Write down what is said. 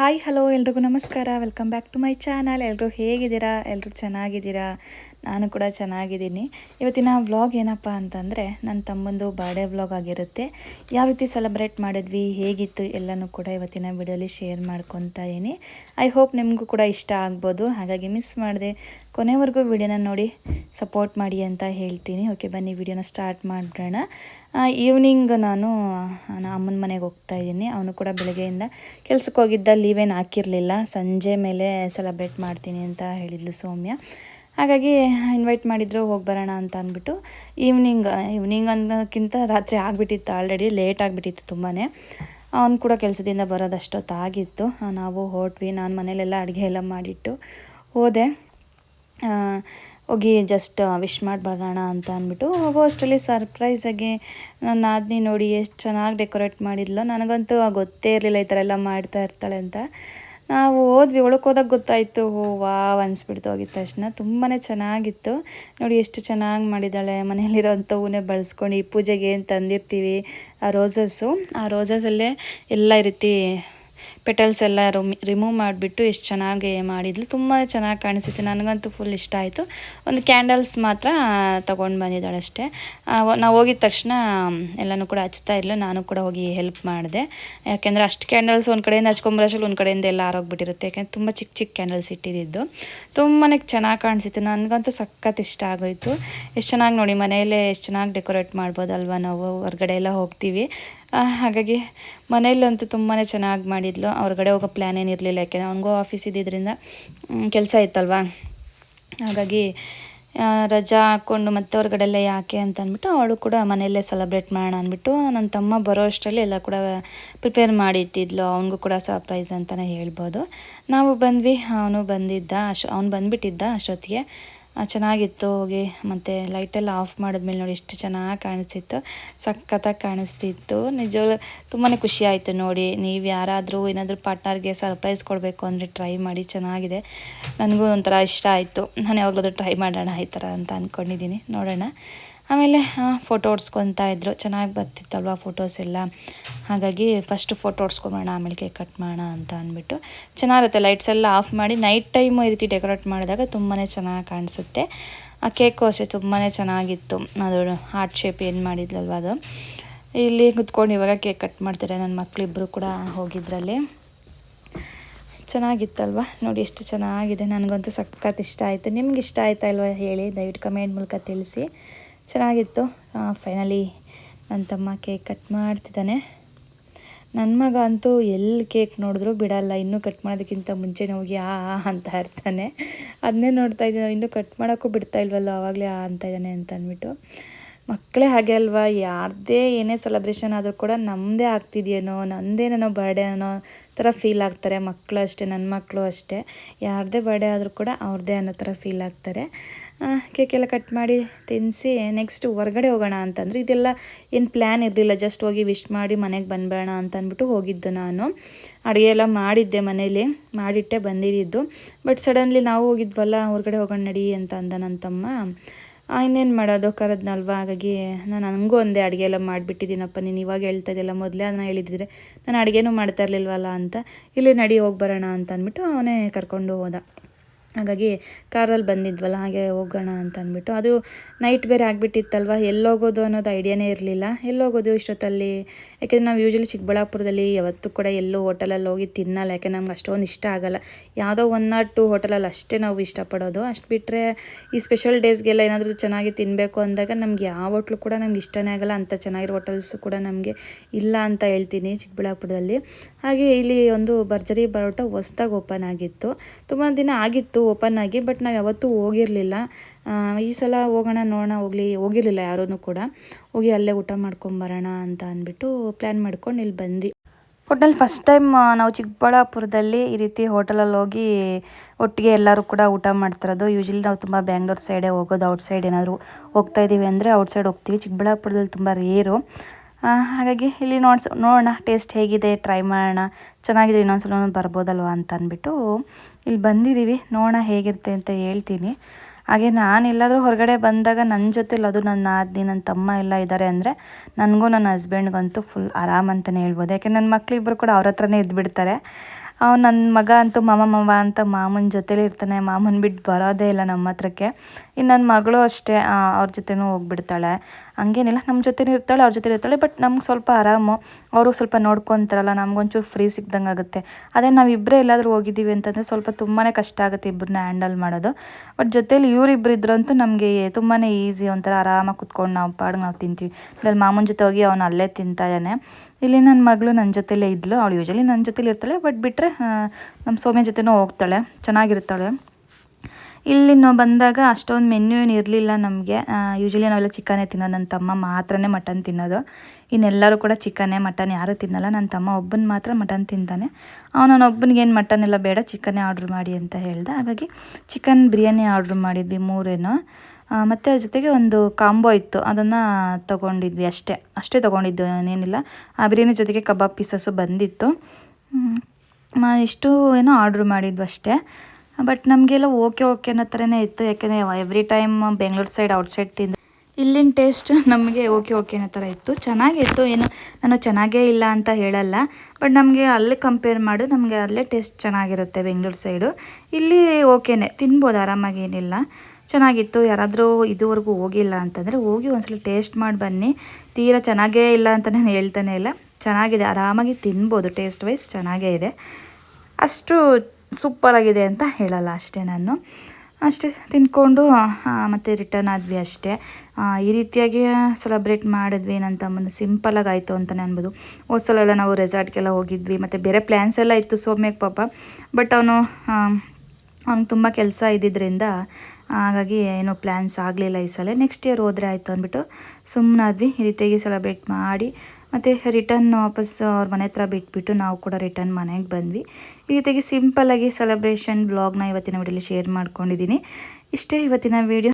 Hi hello ಎಲ್ರಿಗೂ ನಮಸ್ಕಾರ. Welcome back to my channel. ಎಲ್ಲರೂ ಹೇಗಿದ್ದೀರಾ? ಎಲ್ಲರೂ ಚೆನ್ನಾಗಿದ್ದೀರಾ? ನಾನು ಕೂಡ ಚೆನ್ನಾಗಿದ್ದೀನಿ. ಇವತ್ತಿನ ವ್ಲಾಗ್ ಏನಪ್ಪ ಅಂತಂದರೆ ನನ್ನ ತಮ್ಮಂದು ಬರ್ಡೇ ವ್ಲಾಗ್ ಆಗಿರುತ್ತೆ. ಯಾವ ರೀತಿ ಸೆಲೆಬ್ರೇಟ್ ಮಾಡಿದ್ವಿ, ಹೇಗಿತ್ತು ಎಲ್ಲನೂ ಕೂಡ ಇವತ್ತಿನ ವಿಡಿಯೋಲಿ ಶೇರ್ ಮಾಡ್ಕೊತಾ ಇದ್ದೀನಿ. ಐ ಹೋಪ್ ನಿಮಗೂ ಕೂಡ ಇಷ್ಟ ಆಗ್ಬೋದು. ಹಾಗಾಗಿ ಮಿಸ್ ಮಾಡಿದೆ. ಕೊನೆವರೆಗೂ ವಿಡಿಯೋನ ನೋಡಿ ಸಪೋರ್ಟ್ ಮಾಡಿ ಅಂತ ಹೇಳ್ತೀನಿ. ಓಕೆ ಬನ್ನಿ ವಿಡಿಯೋನ ಸ್ಟಾರ್ಟ್ ಮಾಡೋಣ. ಈವ್ನಿಂಗ್ ನಾನು ನಾನು ಅಮ್ಮನ ಮನೆಗೆ ಹೋಗ್ತಾ ಇದ್ದೀನಿ. ಅವನು ಕೂಡ ಬೆಳಗ್ಗೆಯಿಂದ ಕೆಲಸಕ್ಕೆ ಹೋಗಿದ್ದ ಲೀವೇನು ಹಾಕಿರಲಿಲ್ಲ. ಸಂಜೆ ಮೇಲೆ ಸೆಲೆಬ್ರೇಟ್ ಮಾಡ್ತೀನಿ ಅಂತ ಹೇಳಿದ್ಲು ಸೌಮ್ಯ. ಹಾಗಾಗಿ ಇನ್ವೈಟ್ ಮಾಡಿದ್ರು ಹೋಗಿ ಬರೋಣ ಅಂತ ಅಂದ್ಬಿಟ್ಟು ಈವ್ನಿಂಗ್ ಈವ್ನಿಂಗ್ ಅನ್ನೋಕ್ಕಿಂತ ರಾತ್ರಿ ಆಗಿಬಿಟ್ಟಿತ್ತು ಆಲ್ರೆಡಿ ಲೇಟ್ ಆಗಿಬಿಟ್ಟಿತ್ತು ತುಂಬಾ ಅವ್ನು ಕೂಡ ಕೆಲಸದಿಂದ ಬರೋದಷ್ಟೊತ್ತಾಗಿತ್ತು. ನಾವು ಹೊರಟ್ವಿ, ನಾನು ಮನೇಲೆಲ್ಲ ಅಡುಗೆ ಎಲ್ಲ ಮಾಡಿಟ್ಟು ಹೋದೆ. ಹೋಗಿ ಜಸ್ಟ್ ವಿಶ್ ಮಾಡಿ ಬರೋಣ ಅಂತ ಅಂದ್ಬಿಟ್ಟು ಹೋಗೋ, ಅಷ್ಟರಲ್ಲಿ ಸರ್ಪ್ರೈಸಾಗಿ ನನ್ನ ನಾದಿನಿ ನೋಡಿ ಎಷ್ಟು ಚೆನ್ನಾಗಿ ಡೆಕೋರೇಟ್ ಮಾಡಿದ್ಲು. ನನಗಂತೂ ಗೊತ್ತೇ ಇರಲಿಲ್ಲ ಈ ಥರ ಎಲ್ಲ ಮಾಡ್ತಾ ಇರ್ತಾಳೆ ಅಂತ. ನಾವು ಹೋದ್ವಿ ಹೋದಾಗ ಗೊತ್ತಾಯಿತು ಹೋ ವಾವ್ ಅನಿಸ್ಬಿಡ್ತು ಹೋಗಿದ ತಕ್ಷಣ. ತುಂಬಾ ಚೆನ್ನಾಗಿತ್ತು. ನೋಡಿ ಎಷ್ಟು ಚೆನ್ನಾಗಿ ಮಾಡಿದ್ದಾಳೆ. ಮನೇಲಿರೋಂಥವನ್ನೇ ಬಳಸ್ಕೊಂಡು ಈ ಪೂಜೆಗೆ ಏನು ತಂದಿರ್ತೀವಿ? ಆ ರೋಸಸ್ಸು ಆ ರೋಸಸಲ್ಲೇ ಎಲ್ಲ ರೀತಿ ಪೆಟಲ್ಸ್ ಎಲ್ಲ ರಿಮೂವ್ ಮಾಡಿಬಿಟ್ಟು ಎಷ್ಟು ಚೆನ್ನಾಗಿ ಮಾಡಿದ್ಲು. ತುಂಬ ಚೆನ್ನಾಗಿ ಕಾಣಿಸುತ್ತೆ. ನನಗಂತೂ ಫುಲ್ ಇಷ್ಟ ಆಯಿತು. ಒಂದು ಕ್ಯಾಂಡಲ್ಸ್ ಮಾತ್ರ ತೊಗೊಂಡು ಬಂದಿದ್ದಾಳೆ ಅಷ್ಟೇ. ನಾವು ಹೋಗಿದ ತಕ್ಷಣ ಎಲ್ಲನೂ ಕೂಡ ಹಚ್ತಾ ಇರಲು ನಾನು ಕೂಡ ಹೋಗಿ ಹೆಲ್ಪ್ ಮಾಡಿದೆ. ಯಾಕೆಂದರೆ ಅಷ್ಟು ಕ್ಯಾಂಡಲ್ಸ್ ಒಂದು ಕಡೆಯಿಂದ ಹಚ್ಕೊಂಬ್ರಷಲ್ಲಿ ಒಂದು ಕಡೆಯಿಂದ ಎಲ್ಲ ಆರೋಗ್ಬಿಟ್ಟಿರುತ್ತೆ ಯಾಕೆಂದರೆ ತುಂಬ ಚಿಕ್ಕ ಚಿಕ್ಕ ಕ್ಯಾಂಡಲ್ಸ್ ಇಟ್ಟಿದ್ದು ತುಂಬಾ ಚೆನ್ನಾಗಿ ಕಾಣಿಸಿತ್ತು. ನನಗಂತೂ ಸಖತ್ ಇಷ್ಟ ಆಗೋಯಿತು. ಎಷ್ಟು ಚೆನ್ನಾಗಿ ನೋಡಿ ಮನೆಯಲ್ಲೇ ಎಷ್ಟು ಚೆನ್ನಾಗಿ ಡೆಕೋರೇಟ್ ಮಾಡ್ಬೋದಲ್ವ ನಾವು? ಹೊರಗಡೆ ಎಲ್ಲ ಹೋಗ್ತೀವಿ. ಹಾಗಾಗಿ ಮನೆಯಲ್ಲಂತೂ ತುಂಬಾ ಚೆನ್ನಾಗಿ ಮಾಡಿದ್ಲು. ಅವ್ರಗಡೆ ಹೋಗೋ ಪ್ಲ್ಯಾನ್ ಏನಿರಲಿಲ್ಲ. ಯಾಕೆಂದರೆ ಅವನಿಗೂ ಆಫೀಸ್ ಇದ್ದಿದ್ದರಿಂದ ಕೆಲಸ ಇತ್ತಲ್ವಾ? ಹಾಗಾಗಿ ರಜಾ ಹಾಕ್ಕೊಂಡು ಮತ್ತೆ ಹೊರಗಡೆ ಎಲ್ಲ ಯಾಕೆ ಅಂತ ಅಂದ್ಬಿಟ್ಟು ಅವಳು ಕೂಡ ಮನೆಯಲ್ಲೇ ಸೆಲೆಬ್ರೇಟ್ ಮಾಡೋಣ ಅಂದ್ಬಿಟ್ಟು ನನ್ನ ತಮ್ಮ ಬರೋ ಅಷ್ಟರಲ್ಲಿ ಎಲ್ಲ ಕೂಡ ಪ್ರಿಪೇರ್ ಮಾಡಿ ಇಟ್ಟಿದ್ಲು ಅವನಿಗೂ ಕೂಡ ಸರ್ಪ್ರೈಸ್ ಅಂತಲೇ ಹೇಳ್ಬೋದು. ನಾವು ಬಂದ್ವಿ. ಅವನು ಬಂದಿದ್ದ, ಅಶ್, ಅವ್ನು ಬಂದುಬಿಟ್ಟಿದ್ದ ಅಷ್ಟೊತ್ತಿಗೆ. ಚೆನ್ನಾಗಿತ್ತು ಹೋಗಿ. ಮತ್ತು ಲೈಟೆಲ್ಲ ಆಫ್ ಮಾಡಿದ್ಮೇಲೆ ನೋಡಿ ಎಷ್ಟು ಚೆನ್ನಾಗಿ ಕಾಣಿಸ್ತಿತ್ತು. ಸಖತ್ತಾಗಿ ಕಾಣಿಸ್ತಿತ್ತು. ನಿಜವಾಗ್ಲೂ ತುಂಬಾ ಖುಷಿ ನೋಡಿ. ನೀವು ಯಾರಾದರೂ ಏನಾದರೂ ಪಾರ್ಟ್ನರ್ಗೆ ಸರ್ಪ್ರೈಸ್ ಕೊಡಬೇಕು ಅಂದರೆ ಟ್ರೈ ಮಾಡಿ, ಚೆನ್ನಾಗಿದೆ. ನನಗೂ ಒಂಥರ ಇಷ್ಟ ಆಯಿತು. ನಾನು ಯಾವಾಗಲಾದ್ರೂ ಟ್ರೈ ಮಾಡೋಣ ಈ ಥರ ಅಂತ ಅಂದ್ಕೊಂಡಿದ್ದೀನಿ ನೋಡೋಣ. ಆಮೇಲೆ ಫೋಟೋ ಹೊಡ್ಸ್ಕೊತಾ ಇದ್ದರು ಚೆನ್ನಾಗಿ ಬರ್ತಿತ್ತಲ್ವ ಫೋಟೋಸ್ ಎಲ್ಲ? ಹಾಗಾಗಿ ಫಸ್ಟ್ ಫೋಟೋ ಹೊಡ್ಸ್ಕೊಂಬೋಣ ಆಮೇಲೆ ಕೇಕ್ ಕಟ್ ಮಾಡೋಣ ಅಂತ ಅಂದ್ಬಿಟ್ಟು. ಚೆನ್ನಾಗಿರುತ್ತೆ ಲೈಟ್ಸ್ ಎಲ್ಲ ಆಫ್ ಮಾಡಿ ನೈಟ್ ಟೈಮು ಈ ರೀತಿ ಡೆಕೋರೇಟ್ ಮಾಡಿದಾಗ ತುಂಬಾ ಚೆನ್ನಾಗಿ ಕಾಣಿಸುತ್ತೆ. ಆ ಕೇಕು ಅಷ್ಟೇ ತುಂಬಾ ಚೆನ್ನಾಗಿತ್ತು. ಅದು ಹಾರ್ಟ್ ಶೇಪ್ ಏನು ಮಾಡಿದ್ಲಲ್ವ ಅದು. ಇಲ್ಲಿ ಕುತ್ಕೊಂಡು ಇವಾಗ ಕೇಕ್ ಕಟ್ ಮಾಡ್ತಾರೆ ನನ್ನ ಮಕ್ಕಳಿಬ್ಬರು ಕೂಡ ಹೋಗಿದ್ರಲ್ಲಿ. ಚೆನ್ನಾಗಿತ್ತಲ್ವ? ನೋಡಿ ಎಷ್ಟು ಚೆನ್ನಾಗಿದೆ. ನನಗಂತೂ ಸಖತ್ ಇಷ್ಟ ಆಯಿತು. ನಿಮ್ಗೆ ಇಷ್ಟ ಆಯ್ತಾ ಇಲ್ವಾ ಹೇಳಿ? ದಯವಿಟ್ಟು ಕಮೆಂಟ್ ಮೂಲಕ ತಿಳಿಸಿ. ಚೆನ್ನಾಗಿತ್ತು. ಫೈನಲಿ ನನ್ನ ತಮ್ಮ ಕೇಕ್ ಕಟ್ ಮಾಡ್ತಿದ್ದಾನೆ. ನನ್ನ ಮಗ ಅಂತೂ ಎಲ್ಲಿ ಕೇಕ್ ನೋಡಿದ್ರು ಬಿಡಲ್ಲ, ಇನ್ನೂ ಕಟ್ ಮಾಡೋದಕ್ಕಿಂತ ಮುಂಚೆನೇ ಹೋಗಿ ಆ ಅಂತ ಇರ್ತಾನೆ ಅದನ್ನೇ ನೋಡ್ತಾ ಇದ್ದೀನಿ. ಇನ್ನೂ ಕಟ್ ಮಾಡೋಕ್ಕೂ ಬಿಡ್ತಾ ಇಲ್ವಲ್ಲ ಆವಾಗಲೇ ಆ ಅಂತ ಇದ್ದಾನೆ ಅಂತ ಅಂದ್ಬಿಟ್ಟು. ಮಕ್ಕಳೇ ಹಾಗೆ ಅಲ್ವಾ? ಯಾರದೇ ಏನೇ ಸೆಲೆಬ್ರೇಷನ್ ಆದರೂ ಕೂಡ ನಮ್ಮದೇ ಆಗ್ತಿದೆಯೇನೋ ನನ್ನದೇನೇನೋ ಬರ್ಡೇ ಅನ್ನೋ ಥರ ಫೀಲ್ ಆಗ್ತಾರೆ. ಮಕ್ಕಳು ಅಷ್ಟೇ ನನ್ನ ಮಕ್ಕಳು ಅಷ್ಟೇ. ಯಾರದೇ ಬರ್ಡೇ ಆದರೂ ಕೂಡ ಅವ್ರದ್ದೇ ಅನ್ನೋ ಥರ ಫೀಲ್ ಆಗ್ತಾರೆ. ಕೇಕ್ ಎಲ್ಲ ಕಟ್ ಮಾಡಿ ತಿನ್ನಿಸಿ ನೆಕ್ಸ್ಟ್ ಹೊರಗಡೆ ಹೋಗೋಣ ಅಂತಂದ್ರೆ ಇದೆಲ್ಲ ಏನು ಪ್ಲ್ಯಾನ್ ಇರಲಿಲ್ಲ. ಜಸ್ಟ್ ಹೋಗಿ ವಿಶ್ ಮಾಡಿ ಮನೆಗೆ ಬಂದ್ಬೇಡ ಅಂತ ಅಂದ್ಬಿಟ್ಟು ಹೋಗಿದ್ದು ನಾನು. ಅಡುಗೆ ಎಲ್ಲ ಮಾಡಿದ್ದೆ ಮನೇಲಿ, ಮಾಡಿಟ್ಟೆ ಬಂದಿದ್ದು. ಬಟ್ ಸಡನ್ಲಿ ನಾವು ಹೋಗಿದ್ವಲ್ಲ, ಹೊರಗಡೆ ಹೋಗೋಣ ನಡಿ ಅಂತ ಅಂದ ನನ್ನ ತಮ್ಮ. ಇನ್ನೇನು ಮಾಡೋದು? ಕರೆದ್ನಲ್ವ? ಹಾಗಾಗಿ ನಾನು ನನಗೂ ಒಂದೇ ಅಡುಗೆ ಎಲ್ಲ ಮಾಡಿಬಿಟ್ಟಿದ್ದೀನಪ್ಪ. ನೀನು ಇವಾಗ ಹೇಳ್ತಾ ಇದೆಯಲ್ಲ, ಮೊದಲೇ ಅದನ್ನ ಹೇಳಿದ್ರೆ ನಾನು ಅಡುಗೆನೂ ಮಾಡ್ತಾ ಇರಲಿಲ್ವಲ್ಲ ಅಂತ. ಇಲ್ಲಿ ನಡಿ ಹೋಗಿ ಬರೋಣ ಅಂತ ಅಂದ್ಬಿಟ್ಟು ಅವನೇ ಕರ್ಕೊಂಡು ಹೋದ. ಹಾಗಾಗಿ ಕಾರಲ್ಲಿ ಬಂದಿದ್ವಲ್ಲ, ಹಾಗೆ ಹೋಗೋಣ ಅಂತ ಅಂದ್ಬಿಟ್ಟು. ಅದು ನೈಟ್ ಬೇರೆ ಆಗಿಬಿಟ್ಟಿತ್ತಲ್ವ, ಎಲ್ಲೋಗೋದು ಅನ್ನೋದು ಐಡಿಯಾನೇ ಇರಲಿಲ್ಲ. ಎಲ್ಲೋಗೋದು ಇಷ್ಟೊತ್ತಲ್ಲಿ, ಯಾಕೆಂದರೆ ನಾವು ಯೂಶ್ವಲಿ ಚಿಕ್ಕಬಳ್ಳಾಪುರದಲ್ಲಿ ಯಾವತ್ತೂ ಕೂಡ ಎಲ್ಲೂ ಹೋಟೆಲಲ್ಲಿ ಹೋಗಿ ತಿನ್ನಲ್ಲ ಯಾಕೆ ನಮ್ಗೆ ಅಷ್ಟೊಂದು ಇಷ್ಟ ಆಗಲ್ಲ. ಯಾವುದೋ ಒನ್ ಆರ್ ಟು ಹೋಟೆಲಲ್ಲಿ ಅಷ್ಟೇ ನಾವು ಇಷ್ಟಪಡೋದು. ಅಷ್ಟು ಬಿಟ್ಟರೆ ಈ ಸ್ಪೆಷಲ್ ಡೇಸ್ಗೆಲ್ಲ ಏನಾದರೂ ಚೆನ್ನಾಗಿ ತಿನ್ನಬೇಕು ಅಂದಾಗ ನಮ್ಗೆ ಯಾವ ಹೋಟ್ಲು ಕೂಡ ನಮ್ಗೆ ಇಷ್ಟನೇ ಆಗಲ್ಲ ಅಂಥ ಚೆನ್ನಾಗಿರೋ ಹೋಟೆಲ್ಸು ಕೂಡ ನಮಗೆ ಇಲ್ಲ ಅಂತ ಹೇಳ್ತೀನಿ ಚಿಕ್ಕಬಳ್ಳಾಪುರದಲ್ಲಿ. ಹಾಗೆ ಇಲ್ಲಿ ಒಂದು ಭರ್ಜರಿ ಬರೋಟ ಹೊಸ್ದಾಗಿ ಓಪನ್ ಆಗಿತ್ತು. ತುಂಬ ದಿನ ಆಗಿತ್ತು ಓಪನ್ ಆಗಿ ಬಟ್ ನಾವು ಯಾವತ್ತೂ ಹೋಗಿರಲಿಲ್ಲ. ಈ ಸಲ ಹೋಗೋಣ, ನೋಡೋಣ, ಹೋಗಲಿ, ಹೋಗಿರಲಿಲ್ಲ ಯಾರೂ ಕೂಡ. ಹೋಗಿ ಅಲ್ಲೇ ಊಟ ಮಾಡ್ಕೊಂಬರೋಣ ಅಂತ ಅಂದ್ಬಿಟ್ಟು ಪ್ಲ್ಯಾನ್ ಮಾಡ್ಕೊಂಡು ಇಲ್ಲಿ ಬಂದ್ವಿ. ಒಟ್ನಲ್ಲಿ ಫಸ್ಟ್ ಟೈಮ್ ನಾವು ಚಿಕ್ಕಬಳ್ಳಾಪುರದಲ್ಲಿ ಈ ರೀತಿ ಹೋಟೆಲಲ್ಲಿ ಹೋಗಿ ಒಟ್ಟಿಗೆ ಎಲ್ಲರೂ ಕೂಡ ಊಟ ಮಾಡ್ತಿರೋದು. ಯೂಶ್ವಲಿ ನಾವು ತುಂಬ ಬ್ಯಾಂಗ್ಳೂರ್ ಸೈಡೇ ಹೋಗೋದು ಔಟ್ಸೈಡ್ ಏನಾದರೂ ಹೋಗ್ತಾ ಇದ್ದೀವಿ ಅಂದರೆ ಔಟ್ಸೈಡ್ ಹೋಗ್ತೀವಿ. ಚಿಕ್ಕಬಳ್ಳಾಪುರದಲ್ಲಿ ತುಂಬ ರೇರು ಹಾಗಾಗಿ ಇಲ್ಲಿ ನೋಡ್ಸ್, ನೋಡೋಣ ಟೇಸ್ಟ್ ಹೇಗಿದೆ ಟ್ರೈ ಮಾಡೋಣ. ಚೆನ್ನಾಗಿದೆ, ಇನ್ನೊಂದ್ಸಲ ಬರ್ಬೋದಲ್ವ ಅಂತ ಅಂದ್ಬಿಟ್ಟು ಇಲ್ಲಿ ಬಂದಿದ್ದೀವಿ. ನೋಡೋಣ ಹೇಗಿರುತ್ತೆ ಅಂತ ಹೇಳ್ತೀನಿ. ಹಾಗೆ ನಾನು ಎಲ್ಲಾದರೂ ಹೊರಗಡೆ ಬಂದಾಗ ನನ್ನ ಜೊತೆಲಿ ಅದು ನನ್ನ ನಾದಿನಿ ನನ್ನ ತಮ್ಮ ಎಲ್ಲ ಇದ್ದಾರೆ ಅಂದರೆ ನನಗೂ ನನ್ನ ಹಸ್ಬೆಂಡ್ಗಂತೂ ಫುಲ್ ಆರಾಮ್ ಅಂತಲೇ ಹೇಳ್ಬೋದು. ಯಾಕೆ ನನ್ನ ಮಕ್ಕಳಿಬ್ಬರು ಕೂಡ ಅವ್ರ ಹತ್ರನೇ ಇದ್ದುಬಿಡ್ತಾರೆ ಅವ್ನು ನನ್ನ ಮಗ ಅಂತೂ ಮಾಮ, ಮಾವ ಅಂತ ಮಾಮನ ಜೊತೇಲಿ ಇರ್ತಾನೆ. ಮಾಮನ ಬಿಟ್ಟು ಬರೋದೇ ಇಲ್ಲ ನಮ್ಮ ಹತ್ರಕ್ಕೆ. ಇನ್ನು ನನ್ನ ಮಗಳು ಅಷ್ಟೇ ಅವ್ರ ಜೊತೆನೂ ಹೋಗ್ಬಿಡ್ತಾಳೆ. ಹಂಗೇನಿಲ್ಲ. ನಮ್ಮ ಜೊತೆ ಇರ್ತಾಳೆ, ಅವ್ರ ಜೊತೆ ಇರ್ತಾಳೆ ಬಟ್ ನಮ್ಗೆ ಸ್ವಲ್ಪ ಆರಾಮು. ಅವರು ಸ್ವಲ್ಪ ನೋಡ್ಕೊತಾರಲ್ಲ, ನಮ್ಗೊಂಚೂರು ಫ್ರೀ ಸಿಕ್ದಂಗೆ ಆಗುತ್ತೆ. ಅದೇ ನಾವು ಇಬ್ಬರೇ ಎಲ್ಲಾದರೂ ಹೋಗಿದ್ದೀವಿ ಅಂತಂದರೆ ಸ್ವಲ್ಪ ತುಂಬಾ ಕಷ್ಟ ಆಗುತ್ತೆ ಇಬ್ಬರನ್ನ ಹ್ಯಾಂಡಲ್ ಮಾಡೋದು. ಬಟ್ ಜೊತೇಲಿ ಇವರಿಬ್ಬರು ಇದ್ರಂತೂ ನಮಗೆ ತುಂಬಾ ಈಸಿ ಒಂಥರ ಆರಾಮಾಗಿ ಕುತ್ಕೊಂಡು ನಾವು ಪಾಡಿಗೆ ನಾವು ತಿಂತೀವಿ. ಅಲ್ಲಿ ಮಾಮನ ಜೊತೆ ಹೋಗಿ ಅವನು ಅಲ್ಲೇ ತಿಂತಾಯಾನೆ. ಇಲ್ಲಿ ನನ್ನ ಮಗಳು ನನ್ನ ಜೊತೆಲೇ ಇದ್ಲು. ಅವಳು ಯೂಶಲಿ ನನ್ನ ಜೊತೆಲಿ ಇರ್ತಾಳೆ ಬಟ್ ಬಿಟ್ಟರೆ ನಮ್ಮ ಸೌಮ್ಯ ಜೊತೆನೂ ಹೋಗ್ತಾಳೆ. ಚೆನ್ನಾಗಿರ್ತಾಳೆ. ಇಲ್ಲಿ ನಾವು ಬಂದಾಗ ಅಷ್ಟೊಂದು ಮೆನ್ಯೂ ಏನು ಇರಲಿಲ್ಲ ನಮಗೆ. ಯೂಶಲಿ ನಾವೆಲ್ಲ ಚಿಕನೇ ತಿನ್ನೋದು. ನನ್ನ ತಮ್ಮ ಮಾತ್ರನೇ ಮಟನ್ ತಿನ್ನೋದು. ಇನ್ನೆಲ್ಲರೂ ಕೂಡ ಚಿಕನ್ನೇ ಮಟನ್ ಯಾರೂ ತಿನ್ನಲ್ಲ. ನನ್ನ ತಮ್ಮ ಒಬ್ಬನ ಮಾತ್ರ ಮಟನ್ ತಿಂತಾನೆ. ಅವನು ಒಬ್ಬನಿಗೆ ಏನು ಮಟನ್ ಎಲ್ಲ ಬೇಡ ಚಿಕನ್ನೇ ಆರ್ಡ್ರ್ ಮಾಡಿ ಅಂತ ಹೇಳ್ದೆ. ಹಾಗಾಗಿ ಚಿಕನ್ ಬಿರಿಯಾನಿ ಆರ್ಡ್ರ್ ಮಾಡಿದ್ವಿ ಮೂರೇನು. ಮತ್ತು ಅದ್ರ ಜೊತೆಗೆ ಒಂದು ಕಾಂಬೋ ಇತ್ತು. ಅದನ್ನು ತೊಗೊಂಡಿದ್ವಿ ಅಷ್ಟೇ. ಅಷ್ಟೇ ತೊಗೊಂಡಿದ್ದು, ಏನಿಲ್ಲ. ಆ ಬಿರಿಯಾನಿ ಜೊತೆಗೆ ಕಬಾಬ್ ಪೀಸಸ್ಸು ಬಂದಿತ್ತು. ಇಷ್ಟು ಏನೋ ಆರ್ಡ್ರ್ ಮಾಡಿದ್ವು ಅಷ್ಟೇ. ಬಟ್ ನಮಗೆಲ್ಲ ಓಕೆ ಓಕೆ ಅನ್ನೋ ಥರನೇ ಇತ್ತು. ಯಾಕೆಂದರೆ every time Bengaluru side outside ತಿಂದು ಇಲ್ಲಿನ ಟೇಸ್ಟ್ ನಮಗೆ ಓಕೆ ಓಕೆ ಅನ್ನೋ ಥರ ಇತ್ತು. ಚೆನ್ನಾಗಿತ್ತು. ಏನು, ನಾನು ಚೆನ್ನಾಗೇ ಇಲ್ಲ ಅಂತ ಹೇಳಲ್ಲ. ಬಟ್ ನಮಗೆ ಅಲ್ಲಿ ಕಂಪೇರ್ ಮಾಡು, ನಮಗೆ ಅಲ್ಲೇ ಟೇಸ್ಟ್ ಚೆನ್ನಾಗಿರುತ್ತೆ ಬೆಂಗಳೂರು ಸೈಡು ಇಲ್ಲಿ ಓಕೆನೇ ತಿನ್ಬೋದು, ಆರಾಮಾಗಿ ಏನಿಲ್ಲ. ಚೆನ್ನಾಗಿತ್ತು. ಯಾರಾದರೂ ಇದುವರೆಗೂ ಹೋಗಿಲ್ಲ ಅಂತಂದರೆ ಹೋಗಿ ಒಂದ್ಸಲ ಟೇಸ್ಟ್ ಮಾಡಿ ಬನ್ನಿ. ತೀರಾ ಚೆನ್ನಾಗೇ ಇಲ್ಲ ಅಂತ ನಾನು ಹೇಳ್ತಾನೆ ಇಲ್ಲ. ಚೆನ್ನಾಗಿದೆ. ಆರಾಮಾಗಿ ತಿನ್ಬೋದು. ಟೇಸ್ಟ್ ವೈಸ್ ಚೆನ್ನಾಗೇ ಇದೆ. ಅಷ್ಟು ಸೂಪರಾಗಿದೆ ಅಂತ ಹೇಳಲ್ಲ ಅಷ್ಟೇ ನಾನು. ಅಷ್ಟೇ ತಿಂದ್ಕೊಂಡು ಮತ್ತೆ ರಿಟರ್ನ್ ಆದ್ವಿ ಅಷ್ಟೇ. ಈ ರೀತಿಯಾಗಿ ಸೆಲೆಬ್ರೇಟ್ ಮಾಡಿದ್ವಿ. ನನ್ನ ತಮ್ಮನ ಸಿಂಪಲಾಗಿ ಆಯಿತು ಅಂತಲೇ ಅನ್ಬೋದು ಹೋದ ಎಲ್ಲ ನಾವು ರೆಸಾರ್ಟ್ಗೆಲ್ಲ ಹೋಗಿದ್ವಿ. ಮತ್ತು ಬೇರೆ ಪ್ಲ್ಯಾನ್ಸ್ ಎಲ್ಲ ಇತ್ತು ಸೌಮ್ಯಕ್ಕೆ ಪಾಪ. ಬಟ್ ಅವನು ಅವ್ನು ತುಂಬ ಕೆಲಸ ಇದ್ದಿದ್ದರಿಂದ ಹಾಗಾಗಿ ಏನೋ ಪ್ಲ್ಯಾನ್ಸ್ ಆಗಲಿಲ್ಲ ಈ ಸಲ. ನೆಕ್ಸ್ಟ್ ಇಯರ್ ಹೋದರೆ ಆಯಿತು ಅಂದ್ಬಿಟ್ಟು ಸುಮ್ಮನಾದ್ವಿ ಈ ರೀತಿಯಾಗಿ ಸೆಲೆಬ್ರೇಟ್ ಮಾಡಿ ಮತ್ತು ರಿಟರ್ನ್ ವಾಪಸ್ ಅವ್ರ ಮನೆ ಹತ್ರ ಬಿಟ್ಬಿಟ್ಟು ನಾವು ಕೂಡ ರಿಟರ್ನ್ ಮನೆಗೆ ಬಂದ್ವಿ. ಈ ರೀತಿಯಾಗಿ ಸಿಂಪಲ್ಲಾಗಿ ಸೆಲೆಬ್ರೇಷನ್ ಬ್ಲಾಗ್ನ ಇವತ್ತಿನ ವಿಡಿಯೋಲಿ ಶೇರ್ ಮಾಡ್ಕೊಂಡಿದ್ದೀನಿ ಇಷ್ಟೇ ಇವತ್ತಿನ ವಿಡಿಯೋ